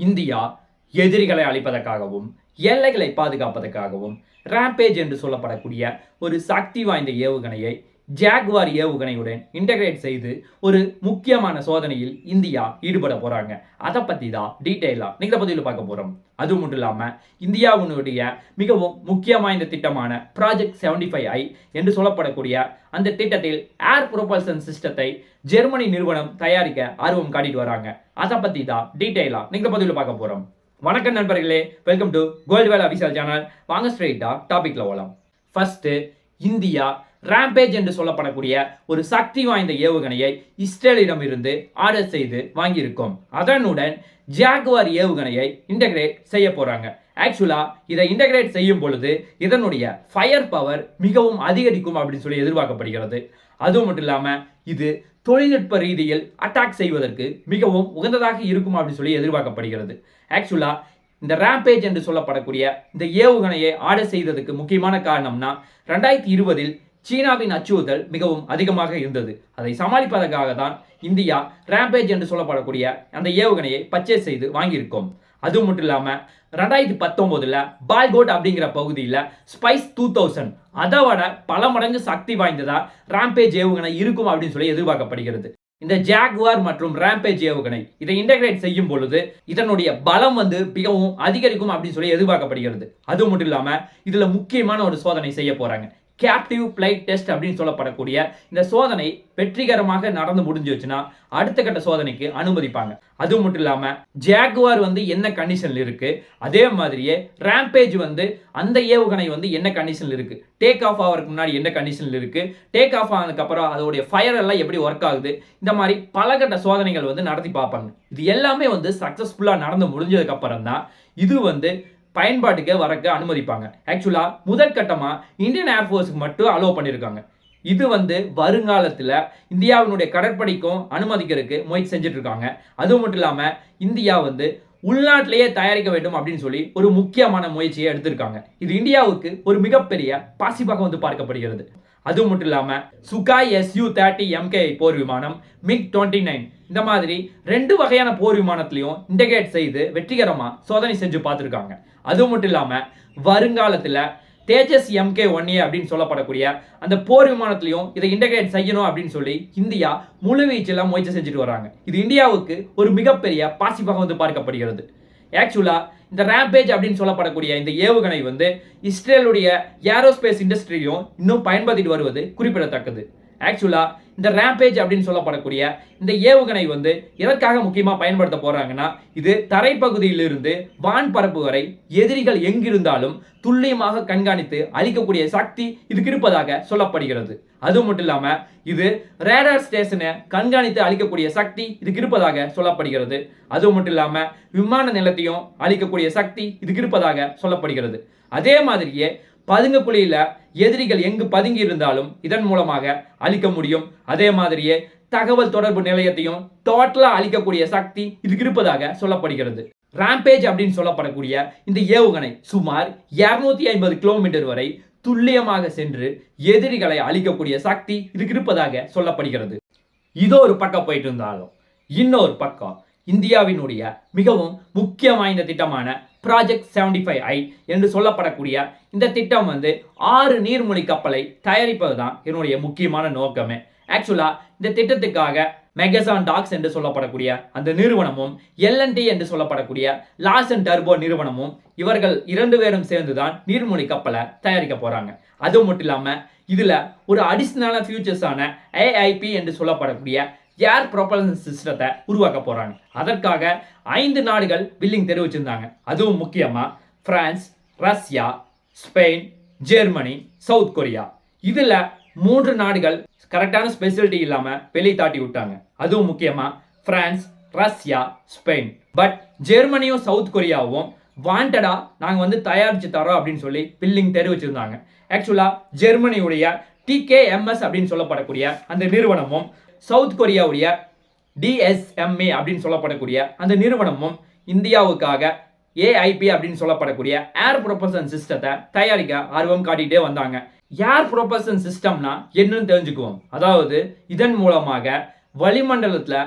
India எதிரிகளை அழிப்பதற்காகவும் எல்லைகளை பாதுகாப்பதற்காகவும் rampage என்று சொல்லப்படக்கூடிய ஒரு சக்தி வாய்ந்த ஏவுகணையை ஜாக்வார் ஏவுகணையுடன் இன்டகிரேட் செய்து ஒரு முக்கியமான சோதனையில் இந்தியா ஈடுபட போறாங்க. அதை பத்தி தான் டீட்டெயிலாக நீங்க பதிவில் பார்க்க போறோம். அது மட்டும் இல்லாம இந்தியாவினுடைய மிகவும் முக்கியமான திட்டமான ப்ராஜெக்ட் செவன்டி ஃபைவ் ஐ என்று சொல்லப்படக்கூடிய அந்த திட்டத்தில் ஏர் ப்ரொபல்சன் சிஸ்டத்தை ஜெர்மனி நிறுவனம் தயாரிக்க ஆர்வம் காட்டிட்டு வராங்க. அதை பத்தி தான் டீட்டெயிலாக நீங்க பதிவில் பார்க்க போறோம். வணக்கம் நண்பர்களே welcome to gold Vel official channel வாங்க ஸ்ட்ரெயிட்டா டாபிக்ல போகலாம் ஃபர்ஸ்ட் இந்தியா ராம்பேஜ் என்று சொல்லப்படக்கூடிய ஒரு சக்தி வாய்ந்த ஏவுகணையை இஸ்ரேலிடம் இருந்து ஆர்டர் செய்து வாங்கியிருக்கோம். அதனுடன் ஜாகுவார் ஏவுகணையை இன்டகிரேட் செய்ய போறாங்க. ஆக்சுவலா இதை இன்டகிரேட் செய்யும் பொழுது இதனுடைய ஃபயர் பவர் மிகவும் அதிகரிக்கும் அப்படின்னு சொல்லி எதிர்பார்க்கப்படுகிறது. அதுவும் மட்டும் இல்லாம இது தொழில்நுட்ப ரீதியில் அட்டாக் செய்வதற்கு மிகவும் உகந்ததாக இருக்கும் அப்படின்னு சொல்லி எதிர்பார்க்கப்படுகிறது. ஆக்சுவலா இந்த ரேம்பேஜ் என்று சொல்லப்படக்கூடிய இந்த ஏவுகணையை ஆர்டர் செய்ததுக்கு முக்கியமான காரணம்னா ரெண்டாயிரத்தி இருபதில் சீனாவின் அச்சுறுத்தல் மிகவும் அதிகமாக இருந்தது. அதை சமாளிப்பதற்காக தான் இந்தியா ரேம்பேஜ் என்று சொல்லப்படக்கூடிய அந்த ஏவுகணையை பர்ச்சேஸ் செய்து வாங்கியிருக்கோம். அது மட்டும் இல்லாமல் ரெண்டாயிரத்தி பத்தொம்போதில் பால்கோட் அப்படிங்கிற பகுதியில் ஸ்பைஸ் டூ தௌசண்ட் அதை விட பல மடங்கு சக்தி வாய்ந்ததாக ராம்பேஜ் ஏவுகணை இருக்கும் அப்படின்னு சொல்லி எதிர்பார்க்கப்படுகிறது. இந்த ஜாக்வார் மற்றும் ரேம்பேஜ் ஏவுகணை இதை இன்டகிரேட் செய்யும் பொழுது இதனுடைய பலம் வந்து மிகவும் அதிகரிக்கும் அப்படின்னு சொல்லி எதிர்பார்க்கப்படுகிறது. அது மட்டும் இல்லாமல் இதில் முக்கியமான ஒரு சோதனை செய்ய போகிறாங்க கேப்டிவ் பிளைட் டெஸ்ட் அப்படின்னு சொல்லப்படக்கூடிய இந்த சோதனை வெற்றிகரமாக நடந்து முடிஞ்சிச்சுன்னா அடுத்த கட்ட சோதனைக்கு அனுமதிப்பாங்க. அது மட்டும் இல்லாம ஜாகுவார் வந்து என்ன கண்டிஷன்ல இருக்கு? அதே மாதிரியே ரேம்பேஜ் வந்து அந்த ஏவுகணை வந்து என்ன கண்டிஷன்ல இருக்கு? டேக் ஆஃப் ஆகிறதுக்கு முன்னாடி என்ன கண்டிஷன்ல இருக்கு? டேக் ஆஃப் ஆனதுக்கு அப்புறம் அதோடைய ஃபயர் எல்லாம் எப்படி ஒர்க் ஆகுது? இந்த மாதிரி பல கட்ட சோதனைகள் வந்து நடத்தி பார்ப்பாங்க. இது எல்லாமே வந்து சக்சஸ்ஃபுல்லா நடந்து முடிஞ்சதுக்கு அப்புறம் தான் இது வந்து பயன்பாட்டுக்கு வரக்க அனுமதிப்பாங்க. ஆக்சுவலாக முதற்கட்டமாக இந்தியன் ஏர்ஃபோர்ஸுக்கு மட்டும் அலோவ் பண்ணியிருக்காங்க இது வந்து வருங்காலத்தில் இந்தியாவினுடைய கடற்படைக்கும் அனுமதிக்கிறதுக்கு முயற்சி செஞ்சுட்டு இருக்காங்க அது மட்டும் இல்லாமல் இந்தியா வந்து உள்நாட்டிலேயே தயாரிக்க வேண்டும் அப்படின்னு சொல்லி ஒரு முக்கியமான முயற்சியை எடுத்திருக்காங்க. இது இந்தியாவுக்கு ஒரு மிகப்பெரிய பாசிப்பாக வந்து பார்க்கப்படுகிறது. அது மட்டும் இல்லாமல் சுகாய் எஸ்யூ தேர்ட்டி எம்கே போர் விமானம் மிக் டுவெண்ட்டி நைன் இந்த மாதிரி ரெண்டு வகையான போர் விமானத்திலையும் இன்டகிரேட் செய்து வெற்றிகரமாக சோதனை செஞ்சு பார்த்துருக்காங்க. அது மட்டும் இல்லாமல் வருங்காலத்தில் தேஜஸ் எம்கே ஒன் ஏ அப்படின்னு சொல்லப்படக்கூடிய அந்த போர் விமானத்திலையும் இதை இன்டகிரேட் செய்யணும் அப்படின்னு சொல்லி இந்தியா முழுவீச்சில் முயற்சி செஞ்சுட்டு வராங்க. இது இந்தியாவுக்கு ஒரு மிகப்பெரிய பாசிப்பாக வந்து பார்க்கப்படுகிறது. ஆக்சுவலாக இந்த ரேம்பேஜ் அப்படின்னு சொல்லப்படக்கூடிய இந்த ஏவுகணை வந்து இஸ்ரேலுடைய ஏரோஸ்பேஸ் இண்டஸ்ட்ரியும் இன்னும் பயன்படுத்திட்டு வருவது குறிப்பிடத்தக்கது. ஆக்சுவலாக இந்த ரேம்பேஜ் அப்படின்னு சொல்லப்படக்கூடிய இந்த ஏவுகணை வந்து எதற்காக முக்கியமாக பயன்படுத்த போகிறாங்கன்னா இது தரைப்பகுதியிலிருந்து வான் பரப்பு வரை எதிரிகள் எங்கிருந்தாலும் துல்லியமாக கண்காணித்து அழிக்கக்கூடிய சக்தி இதுக்கு இருப்பதாக சொல்லப்படுகிறது. அது மட்டும் இல்லாமல் இது ரேடார் ஸ்டேஷனை கண்காணித்து அழிக்கக்கூடிய சக்தி இதுக்கு இருப்பதாக சொல்லப்படுகிறது. அது மட்டும் இல்லாமல் விமான நிலத்தையும் அழிக்கக்கூடிய சக்தி இதுக்கு இருப்பதாக சொல்லப்படுகிறது. அதே மாதிரியே பதுங்கக்குழியில எதிரிகள் எங்கு பதுங்கி இருந்தாலும் இதன் மூலமாக அழிக்க முடியும். அதே மாதிரியே தகவல் தொடர்பு நிலையத்தையும் டோட்டலா அழிக்கக்கூடிய சக்தி இதுக்கு இருப்பதாக சொல்லப்படுகிறது. ராம்பேஜ் அப்படின்னு சொல்லப்படக்கூடிய இந்த ஏவுகணை சுமார் இருநூத்தி ஐம்பது கிலோமீட்டர் வரை துல்லியமாக சென்று எதிரிகளை அழிக்கக்கூடிய சக்தி இதுக்கு இருப்பதாக சொல்லப்படுகிறது. இதோ ஒரு பக்கம் போயிட்டு இருந்தாலும் இன்னொரு பக்கம் இந்தியாவினுடைய மிகவும் முக்கிய வாய்ந்த திட்டமான ப்ராஜெக்ட் செவன்டி ஃபைவ் ஐ என்று சொல்லப்படக்கூடிய இந்த திட்டம் வந்து ஆறு நீர்மொழி கப்பலை தயாரிப்பது தான் என்னுடைய முக்கியமான நோக்கமே. ஆக்சுவலாக இந்த திட்டத்துக்காக மெகசான் டாக்ஸ் என்று சொல்லப்படக்கூடிய அந்த நிறுவனமும் எல்என்டி என்று சொல்லப்படக்கூடிய லாஸ் அண்ட் டர்போ நிறுவனமும் இவர்கள் இரண்டு பேரும் சேர்ந்து தான் நீர்மொழி கப்பலை தயாரிக்க போகிறாங்க அது மட்டும் இல்லாமல் இதில் ஒரு அடிஷ்னலான ஃபியூச்சர்ஸான ஏஐபி என்று சொல்லப்படக்கூடிய ஏர் ப்ரொபல்சன் சிஸ்டத்தை உருவாக்க போகிறாங்க அதற்காக ஐந்து நாடுகள் பில்லிங் தெரிவிச்சிருந்தாங்க அதுவும் முக்கியமாக France Russia Spain Germany South Korea இதில் மூன்று நாடுகள் கரெக்டான ஸ்பெசிலிட்டி இல்லாமல் வெளியே தாட்டி விட்டாங்க. அதுவும் முக்கியமாக பிரான்ஸ் ரஷ்யா ஸ்பெயின் பட் ஜெர்மனியும் சவுத் கொரியாவும் வாண்டடாக நாங்கள் வந்து தயாரித்து தரோம் அப்படின்னு சொல்லி பில்லிங் தெரிவிச்சிருந்தாங்க ஆக்சுவலாக ஜெர்மனியுடைய டிகேஎம்எஸ் அப்படின்னு சொல்லப்படக்கூடிய அந்த நிறுவனமும் சவுத் கொரியாவுடைய டிஎஸ்எம்ஏ அப்படின்னு சொல்லப்படக்கூடிய அந்த நிறுவனமும் இந்தியாவுக்காக ஏஐபி அப்படின்னு சொல்லப்படக்கூடிய ஏர் ப்ரொபல்சன் சிஸ்டத்தை தயாரிக்க ஆர்வம் காட்டிகிட்டே வந்தாங்க. ஏர் ப்ரொபல்சன் சிஸ்டம்னா என்னன்னு தெரிஞ்சுக்குவோம். அதாவது இதன் மூலமாக வளிமண்டலத்தில்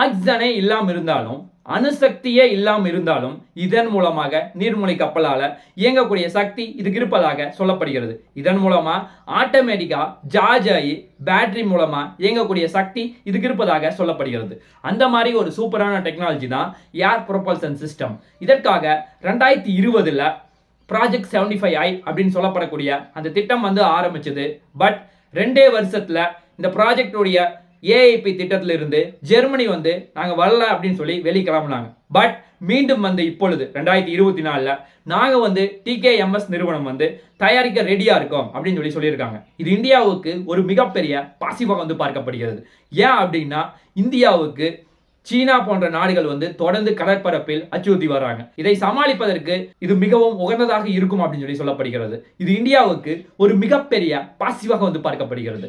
ஆக்சிஜனே இல்லாமல் இருந்தாலும் அணுசக்தியே இல்லாமல் இருந்தாலும் இதன் மூலமாக நீர்மூழ்கி கப்பலால் இயங்கக்கூடிய சக்தி இதுக்கு இருப்பதாக சொல்லப்படுகிறது. இதன் மூலமா ஆட்டோமேட்டிக்கா ஜார்ஜ் ஆகி பேட்டரி மூலமா இயங்கக்கூடிய சக்தி இதுக்கு இருப்பதாக சொல்லப்படுகிறது. அந்த மாதிரி ஒரு சூப்பரான டெக்னாலஜி தான் ஏர் ப்ரொபல்சன் சிஸ்டம் இதற்காக ரெண்டாயிரத்தி இருபதுல ப்ராஜெக்ட் செவன்டி ஃபைவ் ஐ அப்படின்னு சொல்லப்படக்கூடிய அந்த திட்டம் வந்து ஆரம்பிச்சது. பட் ரெண்டே வருஷத்துல இந்த ப்ராஜெக்டுடைய ஏஐபி திட்டத்தில் இருந்து ஜெர்மனி வந்து நாங்கள் வரல அப்படின்னு சொல்லி வெளியே கிளம்புனாங்க பட் மீண்டும் வந்து இப்பொழுது ரெண்டாயிரத்தி இருபத்தி நாலில் நாங்கள் வந்து டிகேஎம்எஸ் நிறுவனம் வந்து தயாரிக்க ரெடியாக இருக்கோம் அப்படின்னு சொல்லி சொல்லியிருக்காங்க. இது இந்தியாவுக்கு ஒரு மிகப்பெரிய பாசிவாக வந்து பார்க்கப்படுகிறது. ஏன் அப்படின்னா இந்தியாவுக்கு சீனா போன்ற நாடுகள் வந்து தொடர்ந்து கடற்பரப்பில் அச்சுறுத்தி வர்றாங்க. இதை சமாளிப்பதற்கு இது மிகவும் உகந்ததாக இருக்கும் அப்படின்னு சொல்லி சொல்லப்படுகிறது. இது இந்தியாவுக்கு ஒரு மிகப்பெரிய பாசிவாக வந்து பார்க்கப்படுகிறது.